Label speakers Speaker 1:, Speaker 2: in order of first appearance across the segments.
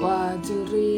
Speaker 1: กว่าจะเรียน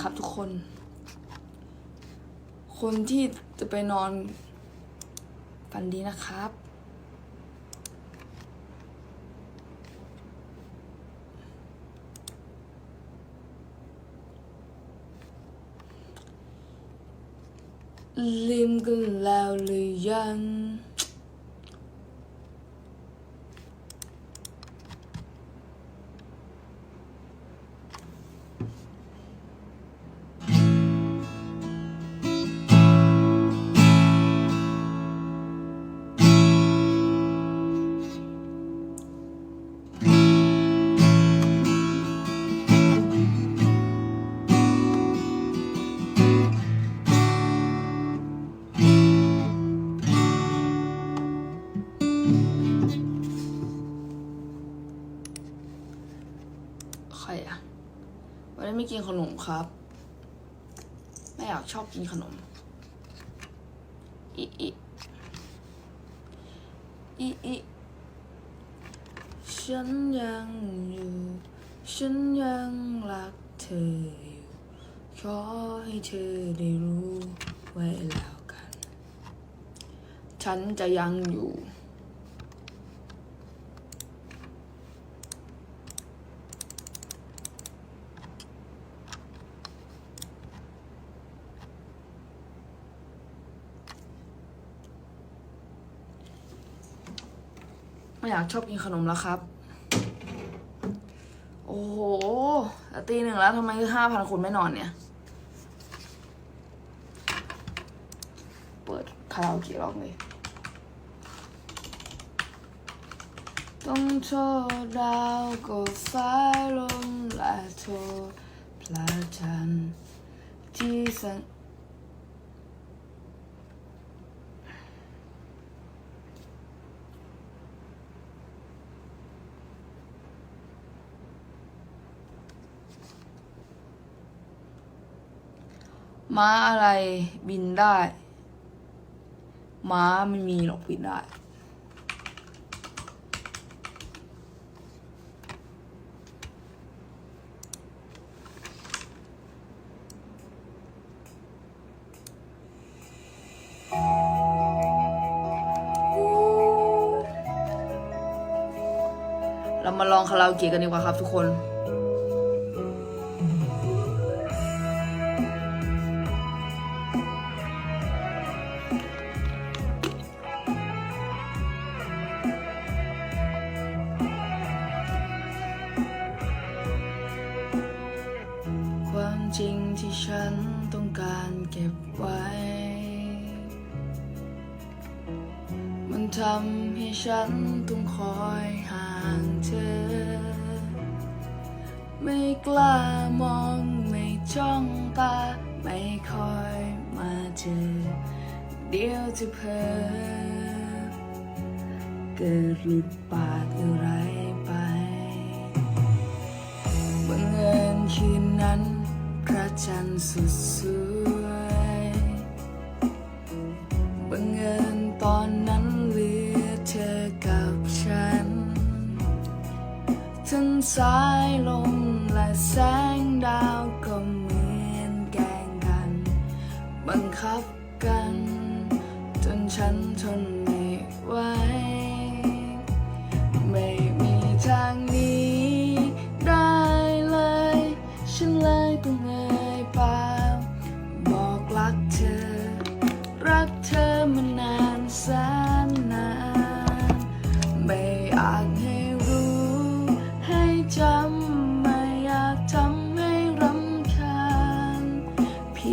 Speaker 1: ครับทุกคน คนที่จะไปนอนฝันดีนะครับลืมกันแล้วหรือยัง ได้ไม่กินขนมครับ ไม่อยากชอบกินขนม อีอีอีอีฉันยังอยู่ ฉันยังรักเธออยู่ ขอให้เธอได้รู้ไว้แล้วกัน ฉันจะยังอยู่ อยากชอบกินขนมแล้วครับ โอ้โหต่ตีหนึ่งแล้วทำไมห้าพันคนไม่นอนเนี่ย เปิดคาราโอเกะร้องเลย ต้องโทษดาวก็ฟ้าลมและโทษพระจันทร์ที่สัง ม้าอะไรบินได้ ม้าไม่มีหรอกบินได้ เรามาลองคาราโอเกะกันดีกว่าครับทุกคน ไว้ มันทำให้ฉันต้องคอยห่างเธอ ไม่กล้ามองไม่จ้องตา ไม่คอยมาเจอ เดี๋ยวจะเพ้อเกิดหลุดปากอะไรไปบังเอิญคืนนั้นพระจันทร์สุดสวย สายลมและแสงดาว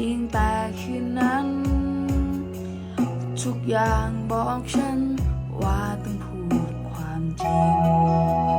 Speaker 1: ียงแต่คืนนั้น ทุกอย่างบอกฉันว่าต้องพูดความจริง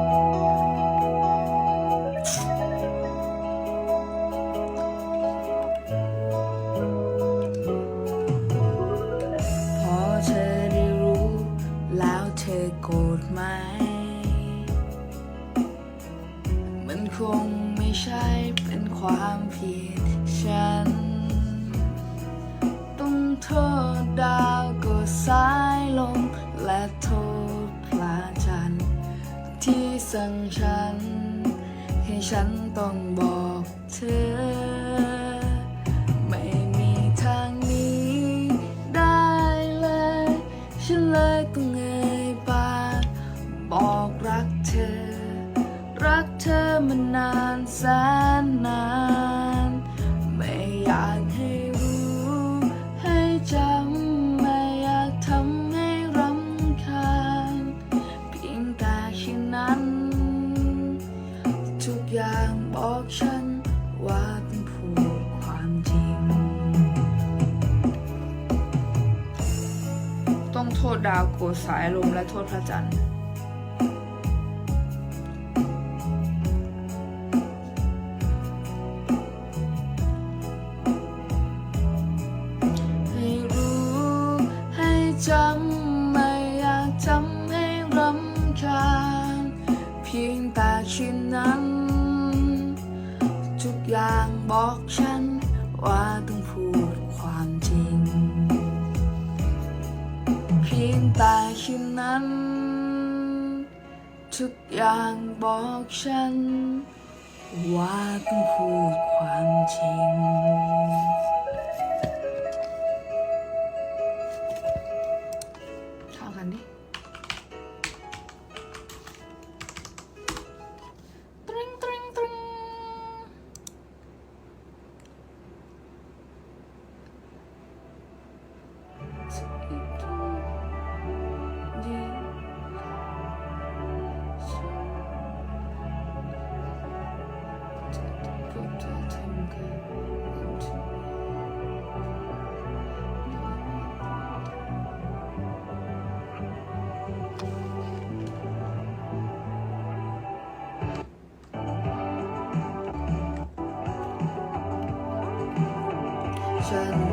Speaker 1: สั่งฉัน ให้ฉันต้องบอกเธอ ไม่มีทางนี้ได้เลย ฉันเลยต้องเงยปากบอกรักเธอ รักเธอมานานแสน ทษดาวโกรธสายลมและโทษพระจันทร์ นั้น ทุกอย่างบอกฉัน ว่าต้องพูดความจริง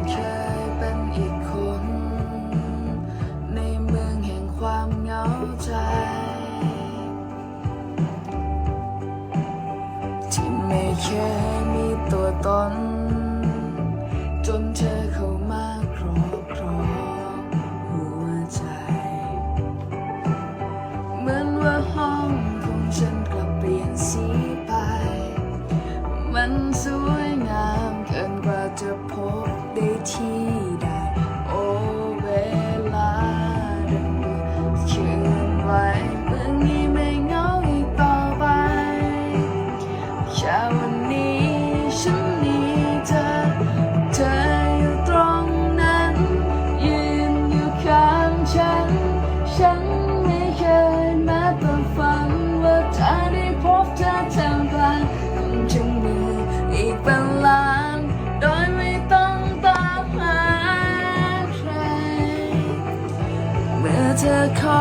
Speaker 1: change.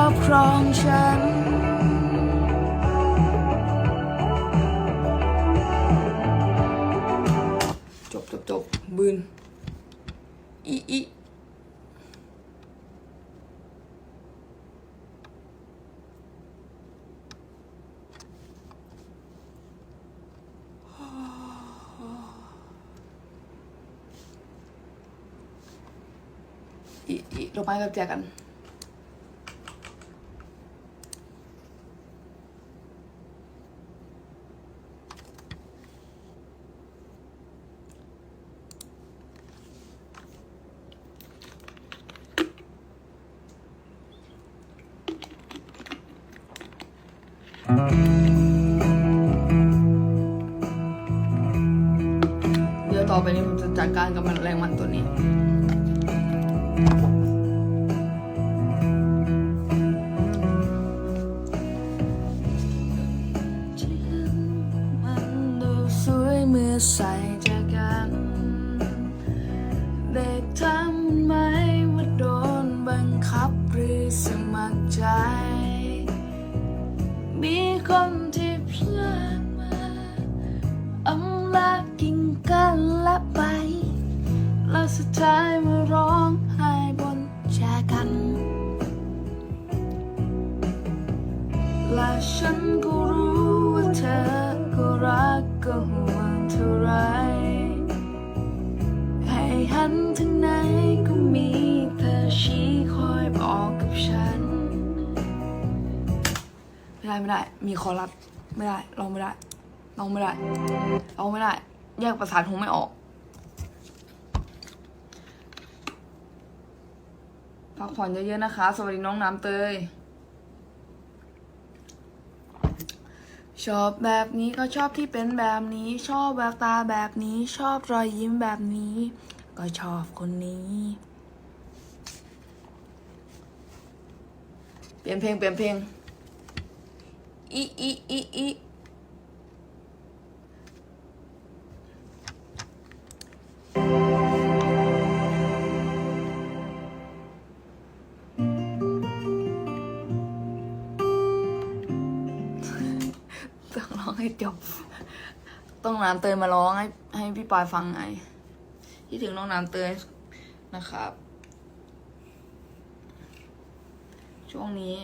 Speaker 1: อบครองฉัน จบจบจบบืนอีอีอีลงไปกับแจกัน เมื่อใส่ใจกัน ไม่ได้ไม่ได้ มีคอรัสไม่ได้ลองไม่ได้ลองไม่ได้ลองไม่ได้ แยกประสานหูไม่ออกพักผ่อนเยอะๆนะคะ สวัสดีน้องน้ำเตยชอบแบบนี้ก็ชอบที่เป็นแบบนี้ ชอบแววตาแบบนี้ ชอบรอยยิ้มแบบนี้ ก็ชอบคนนี้ เปลี่ยนเพลงเปลี่ยนเพลง อีอีอีอีต้องร้องให้จบ ต้องน้ำเตยมาร้องให้ให้พี่ปอยฟังไง ที่ถึงน้องน้ำเตยนะครับ ช่วงนี้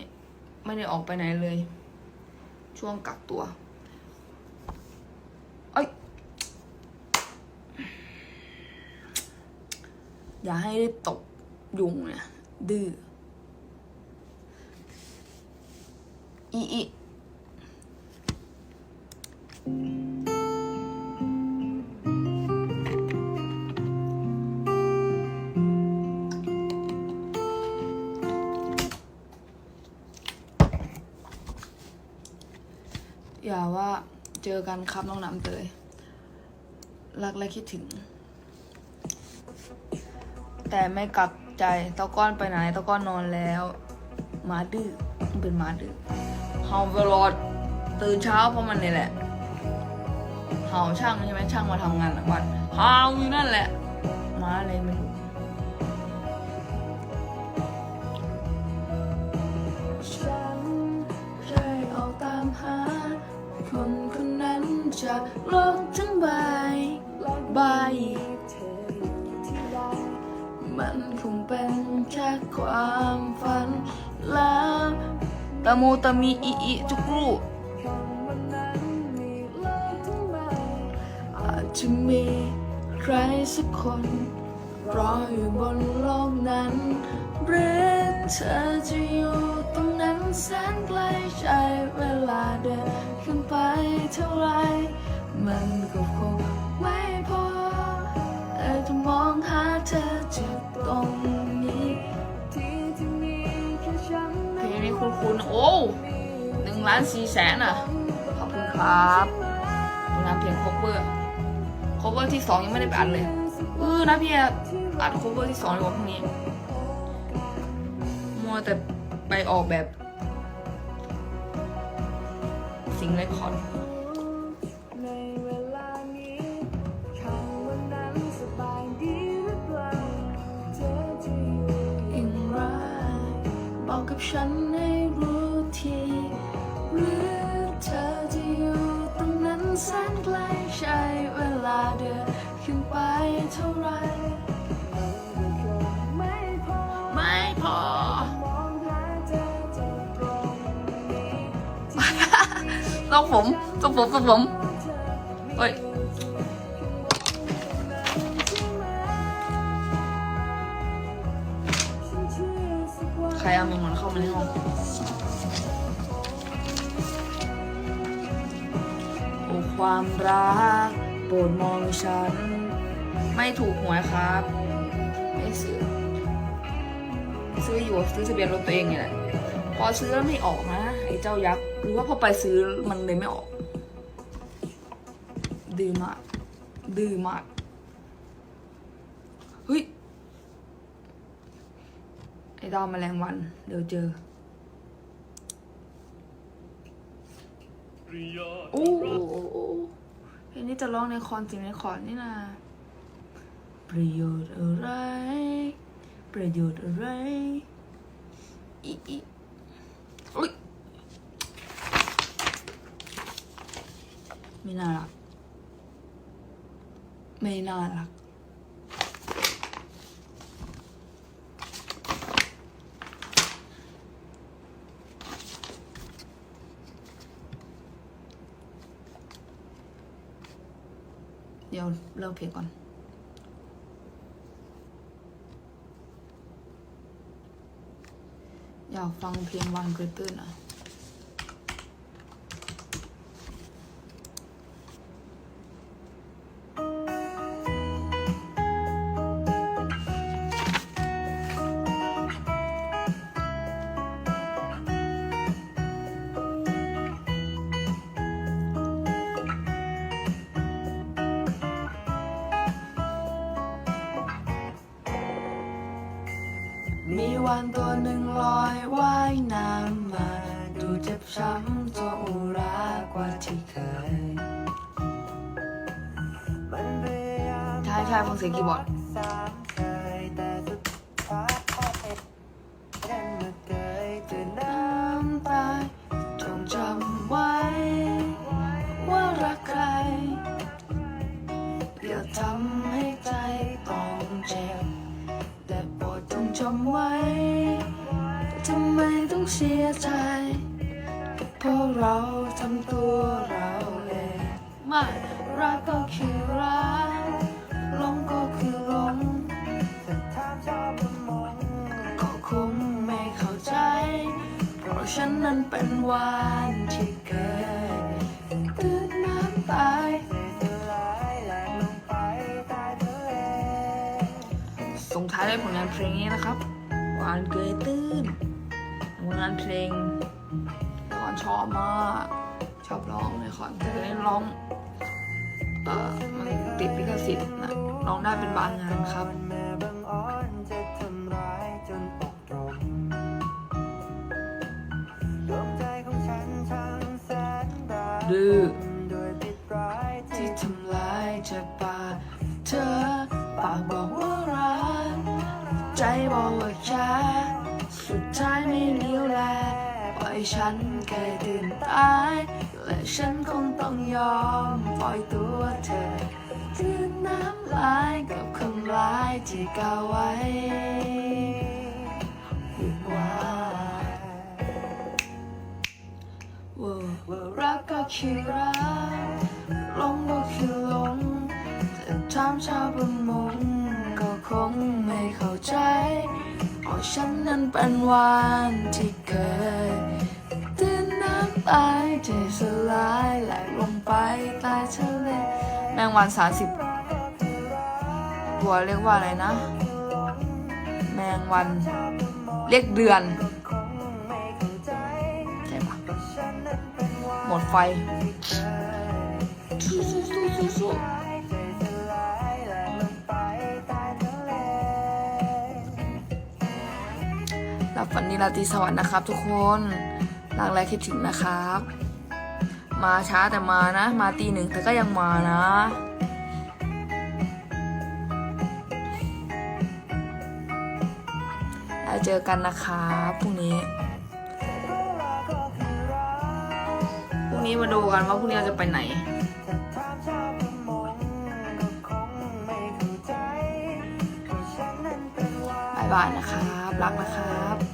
Speaker 1: ไม่ได้ออกไปไหนเลย ช่วงกักตัวเอ้ยอย่าให้ได้ตกยุงเนี่ยดื้ออีอี ว่าเจอกันครับน้องน้ำเตย รักและคิดถึง แต่ไม่กลับใจตะก้อนไปไหนตะก้อนนอนแล้วหมาดื้อมันเป็นหมาดื้อเห่าตลอดตื่นเช้าเพราะมันนี่แหละเห่าช่างใช่ไหมช่างมาทำงานหลังวันเห่าอยู่นั่นแหละหมาอะไรไม่รู้ จากโลกทั้งใบใบ มันคงเป็นแค่ความฝันแล้วตะมูตะมีอีอีจุกรูอาจจะมีใครสักคน รออยู่บนโลกนั้นหรือเธอจะอยู่ตรงนั้นแสนไกลใช้เวลาเดินขึ้นไปเท่าไร มันก็คงไม่พอแต่จะมองหาเธอจากตรงนี้ที่ที่มีแค่ฉันเพลงนี้คุณคุณโอ้หนึ่งล้านสี่แสนอะ ขอบคุณครับงานเพลง cover cover ที่สองยังไม่ได้ไปอัดเลย เออนะพี่ อะอัด cover ที่สองในวันพรุ่งนี้ มัวแต่ไปออกแบบ สิงเรคคอร์ด
Speaker 2: ในเวลา อ
Speaker 1: งผมต้องผมต้องผมเฮ้ยใครเอาเมงมันเข้ามาในห้องโอ้ความรักโปรดมองฉัน ไม่ถูกหวยครับ ไม่ซื้อ ซื้ออยู่ซื้อทะเบียนรถตัวเองเนี่ยแหละพอซื้อแล้วไม่ออกนะ เจ้ายักษ์หรือว่าพอไปซื้อมันเลยไม่ออก ดื้อมาก ดื้อมาก เฮ้ย ไอ้ดาวแมลงวัน เดี๋ยวเจอโอ้โอ้โอ้โอ้เพลงนี้จะร้องในคอนสิงในคอนนี่นะประโยชน์อะไร ประโยชน์อะไรอีอีอุ้ย ไม่น่ารัก ไม่น่ารัก เดี๋ยวเลิกเพลงก่อนอยากฟังเพลงวันเกิดตื่นอะ มีวันตัวหนึ่งลอยว่ายน้ำมา ดูเจ็บช้ำตัวอุรากว่าที่เคยใช่ใช่ฟังเสียงคีย์บอร์ด ใจเพราะเราทำตัวเราเองม่รักก็คือรักหลงก็คือหลงแต่ท่ามโยก็คงไม่เข้าใจ เพราะฉันนั้นเป็นวันที่เกิดตื่นน้ำตายส่งท้ายด้วยผลงานเพลงนี้นะครับหวานเกยตื้น งานเพลงละครชอบมากชอบร้องเลยคอนแต่ตอนนี้ร้องเอ่อมันติดลิขสิทธิ์นะร้องได้เป็นบางงานครับดื้อ ปล่อยฉันแค่ตื่นตาย และฉันคงต้องยอมปล่อยตัวเธอคืนน้ำลายกับคำร้ายที่กล่าวไว้ว่าว่ารักก็คือรักหลงก็คือหลงแต่ถามชาวประมงก็คงไม่เข้าใจเพราะฉันนั้นเป็นวันที่เกิด ตายใจสลายไหลลงไปใต้ทะเลแมงวันสามสิบตัวเรียกว่าอะไรนะ แมงวันเรียกเดือนใช่ปะหมดไฟสู้สู้สู้สู้สู้หลับฝันดีราตรีสวัสดิ์นะครับทุกคน รักและคิดถึงนะครับ มาช้าแต่มานะ มาตีหนึ่งแต่ก็ยังมานะแล้วเจอกันนะครับพรุ่งนี้พรุ่งนี้มาดูกันว่าพรุ่งนี้เราจะไปไหนบายบายนะครับ รักนะครับ